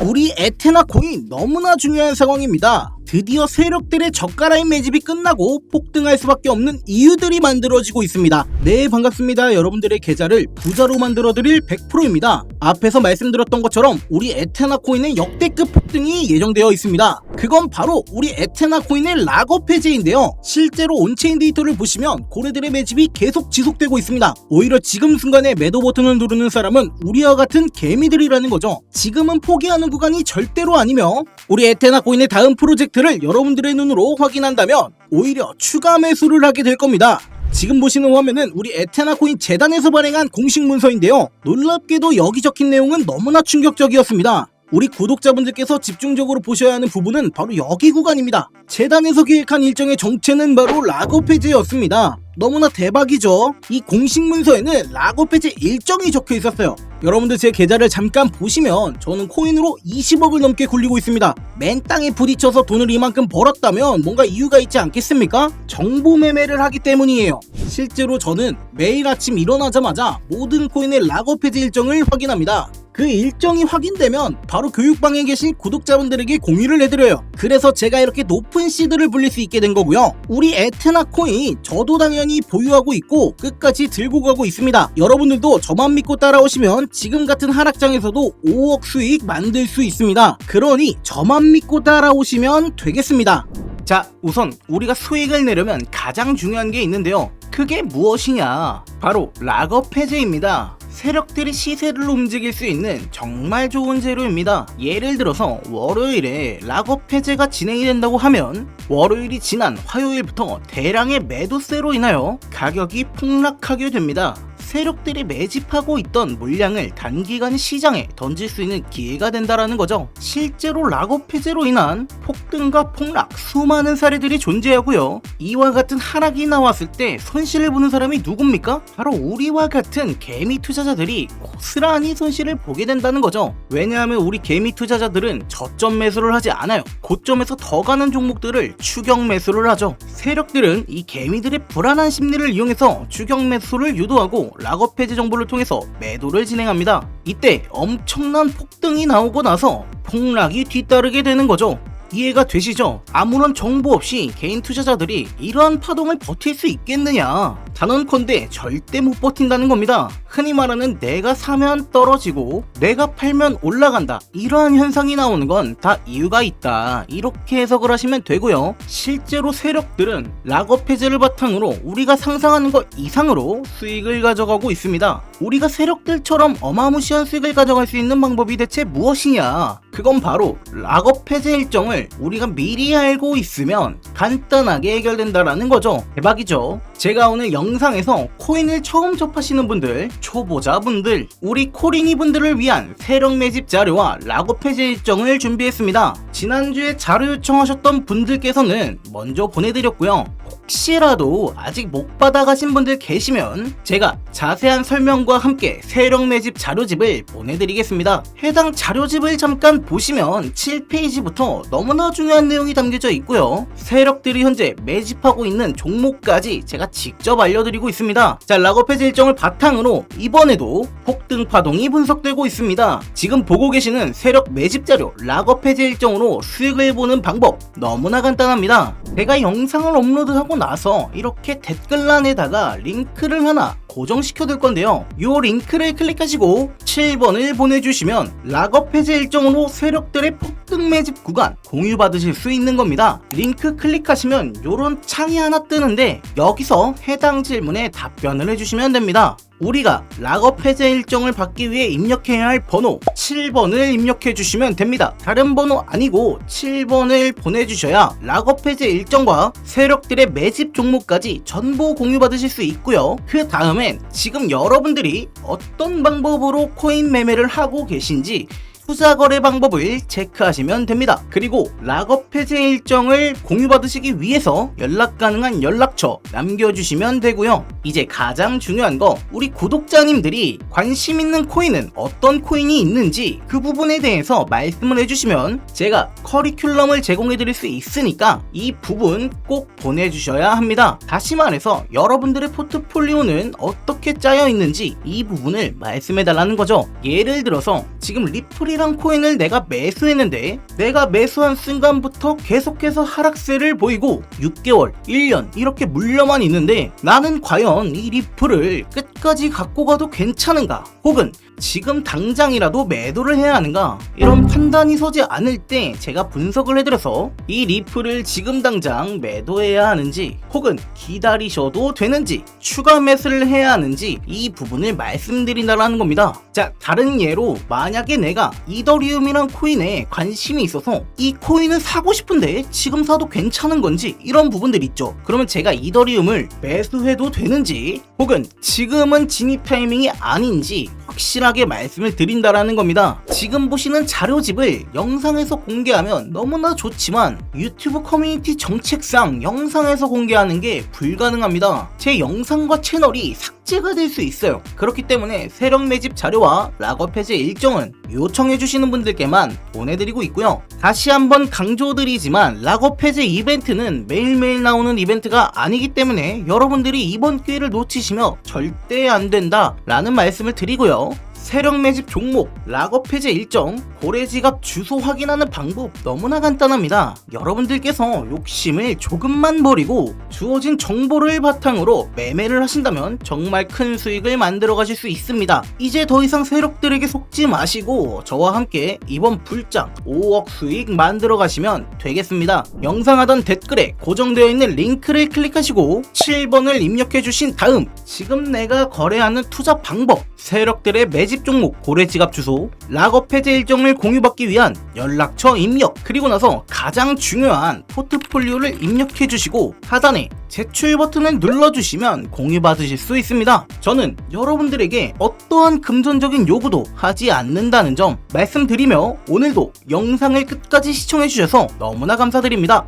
우리 에테나 코인 너무나 중요한 상황입니다. 드디어 세력들의 저가라인 매집이 끝나고 폭등할 수밖에 없는 이유들이 만들어지고 있습니다. 네 반갑습니다. 여러분들의 계좌를 부자로 만들어드릴 100%입니다. 앞에서 말씀드렸던 것처럼 우리 에테나 코인의 역대급 폭등이 예정되어 있습니다. 그건 바로 우리 에테나 코인의 락업 해제인데요. 실제로 온체인 데이터를 보시면 고래들의 매집이 계속 지속되고 있습니다. 오히려 지금 순간에 매도 버튼을 누르는 사람은 우리와 같은 개미들이라는 거죠. 지금은 포기하는 구간이 절대로 아니며 우리 에테나 코인의 다음 프로젝트 를 여러분들의 눈으로 확인한다면 오히려 추가 매수를 하게 될 겁니다. 지금 보시는 화면은 우리 에테나 코인 재단에서 발행한 공식 문서인데요. 놀랍게도 여기 적힌 내용은 너무나 충격적이었습니다. 우리 구독자분들께서 집중적으로 보셔야 하는 부분은 바로 여기 구간입니다. 재단에서 기획한 일정의 정체는 바로 락업 해제였습니다. 너무나 대박이죠? 이 공식 문서에는 해제 일정이 적혀 있었어요. 여러분들 제 계좌를 잠깐 보시면 저는 코인으로 20억을 넘게 굴리고 있습니다. 맨 땅에 부딪혀서 돈을 이만큼 벌었다면 뭔가 이유가 있지 않겠습니까? 정보 매매를 하기 때문이에요. 실제로 저는 매일 아침 일어나자마자 모든 코인의 해제 일정을 확인합니다. 그 일정이 확인되면 바로 교육방에 계신 구독자분들에게 공유를 해드려요. 그래서 제가 이렇게 높은 시드를 불릴 수 있게 된 거고요. 우리 에테나 코인 저도 당연히 보유하고 있고 끝까지 들고 가고 있습니다. 여러분들도 저만 믿고 따라오시면 지금 같은 하락장에서도 5억 수익 만들 수 있습니다. 그러니 저만 믿고 따라오시면 되겠습니다. 자, 우선 우리가 수익을 내려면 가장 중요한 게 있는데요. 그게 무엇이냐? 바로 락업 해제입니다. 세력들이 시세를 움직일 수 있는 정말 좋은 재료입니다. 예를 들어서 월요일에 락업 해제가 진행이 된다고 하면 월요일이 지난 화요일부터 대량의 매도세로 인하여 가격이 폭락하게 됩니다. 세력들이 매집하고 있던 물량을 단기간 시장에 던질 수 있는 기회가 된다라는 거죠. 실제로 락업 해제로 인한 폭등과 폭락 수많은 사례들이 존재하고요. 이와 같은 하락이 나왔을 때 손실을 보는 사람이 누굽니까? 바로 우리와 같은 개미 투자자들이 고스란히 손실을 보게 된다는 거죠. 왜냐하면 우리 개미 투자자들은 저점 매수를 하지 않아요. 고점에서 더 가는 종목들을 추격 매수를 하죠. 세력들은 이 개미들의 불안한 심리를 이용해서 추격 매수를 유도하고 락업 해제 정보를 통해서 매도를 진행합니다. 이때 엄청난 폭등이 나오고 나서 폭락이 뒤따르게 되는 거죠. 이해가 되시죠? 아무런 정보 없이 개인 투자자들이 이러한 파동을 버틸 수 있겠느냐? 단언컨대 절대 못 버틴다는 겁니다. 흔히 말하는 내가 사면 떨어지고 내가 팔면 올라간다. 이러한 현상이 나오는 건 다 이유가 있다. 이렇게 해석을 하시면 되고요. 실제로 세력들은 락업 해제를 바탕으로 우리가 상상하는 것 이상으로 수익을 가져가고 있습니다. 우리가 세력들처럼 어마무시한 수익을 가져갈 수 있는 방법이 대체 무엇이냐? 그건 바로 락업 해제 일정을 우리가 미리 알고 있으면 간단하게 해결된다라는 거죠. 대박이죠. 제가 오늘 영상에서 코인을 처음 접하시는 분들, 초보자분들, 우리 코린이 분들을 위한 세력 매집 자료와 락업 해제 일정을 준비했습니다. 지난주에 자료 요청하셨던 분들께서는 먼저 보내드렸고요. 혹시라도 아직 못 받아가신 분들 계시면 제가 자세한 설명과 함께 세력 매집 자료집을 보내드리겠습니다. 해당 자료집을 잠깐 보시면 7페이지부터 너무나 중요한 내용이 담겨져 있고요. 세력들이 현재 매집하고 있는 종목까지 제가 직접 알려드리고 있습니다. 자, 락업 해제 일정을 바탕으로 이번에도 폭등 파동이 분석되고 있습니다. 지금 보고 계시는 세력 매집 자료 락업 해제 일정으로 수익을 보는 방법 너무나 간단합니다. 제가 영상을 업로드하고 나서 이렇게 댓글란에다가 링크를 하나 고정시켜 둘 건데요. 이 링크를 클릭하시고 7번을 보내주시면 락업 해제 일정으로 세력들의 폭등 매집 구간 공유 받으실 수 있는 겁니다. 링크 클릭하시면 이런 창이 하나 뜨는데 여기서 해당 질문에 답변을 해주시면 됩니다. 우리가 락업 해제 일정을 받기 위해 입력해야 할 번호 7번을 입력해 주시면 됩니다. 다른 번호 아니고 7번을 보내주셔야 락업 해제 일정과 세력들의 매집 종목까지 전부 공유받으실 수 있고요. 그 다음엔 지금 여러분들이 어떤 방법으로 코인 매매를 하고 계신지 투자 거래 방법을 체크하시면 됩니다. 그리고 락업 해제 일정을 공유받으시기 위해서 연락 가능한 연락처 남겨주시면 되고요. 이제 가장 중요한 거 우리 구독자님들이 관심 있는 코인은 어떤 코인이 있는지 그 부분에 대해서 말씀을 해주시면 제가 커리큘럼을 제공해드릴 수 있으니까 이 부분 꼭 보내주셔야 합니다. 다시 말해서 여러분들의 포트폴리오는 어떻게 짜여 있는지 이 부분을 말씀해달라는 거죠. 예를 들어서 지금 리플이 이더리움이란 코인을 내가 매수했는데 내가 매수한 순간부터 계속해서 하락세를 보이고 6개월, 1년 이렇게 물려만 있는데 나는 과연 이 리플을 끝까지 갖고 가도 괜찮은가? 혹은 지금 당장이라도 매도를 해야 하는가? 이런 판단이 서지 않을 때 제가 분석을 해드려서 이 리플을 지금 당장 매도해야 하는지 혹은 기다리셔도 되는지 추가 매수를 해야 하는지 이 부분을 말씀드린다라는 겁니다. 자, 다른 예로 만약에 내가 이더리움이란 코인에 관심이 있어서 이 코인을 사고 싶은데 지금 사도 괜찮은 건지 이런 부분들 있죠. 그러면 제가 이더리움을 매수해도 되는지 혹은 지금은 진입 타이밍이 아닌지 확실 하게 말씀을 드린다라는 겁니다. 지금 보시는 자료집을 영상에서 공개하면 너무나 좋지만 유튜브 커뮤니티 정책상 영상에서 공개하는 게 불가능합니다. 제 영상과 채널이 삭제가 될 수 있어요. 그렇기 때문에 세력 매집 자료와 락업 해제 일정은 요청해주시는 분들께만 보내드리고 있고요. 다시 한번 강조드리지만 락업 해제 이벤트는 매일매일 나오는 이벤트가 아니기 때문에 여러분들이 이번 기회를 놓치시면 절대 안 된다 라는 말씀을 드리고요. 세력 매집 종목, 락업 해제 일정, 고래 지갑 주소 확인하는 방법 너무나 간단합니다. 여러분들께서 욕심을 조금만 버리고 주어진 정보를 바탕으로 매매를 하신다면 정말 큰 수익을 만들어 가실 수 있습니다. 이제 더 이상 세력들에게 속지 마시고 저와 함께 이번 불장 5억 수익 만들어 가시면 되겠습니다. 영상 하단 댓글에 고정되어 있는 링크를 클릭하시고 7번을 입력해 주신 다음 지금 내가 거래하는 투자 방법, 세력들의 매집 종목, 고래 지갑 주소, 락업 해제 일정을 공유받기 위한 연락처 입력, 그리고 나서 가장 중요한 포트폴리오를 입력해 주시고 하단에 제출 버튼을 눌러주시면 공유받으실 수 있습니다. 저는 여러분들에게 어떠한 금전적인 요구도 하지 않는다는 점 말씀드리며 오늘도 영상을 끝까지 시청해 주셔서 너무나 감사드립니다.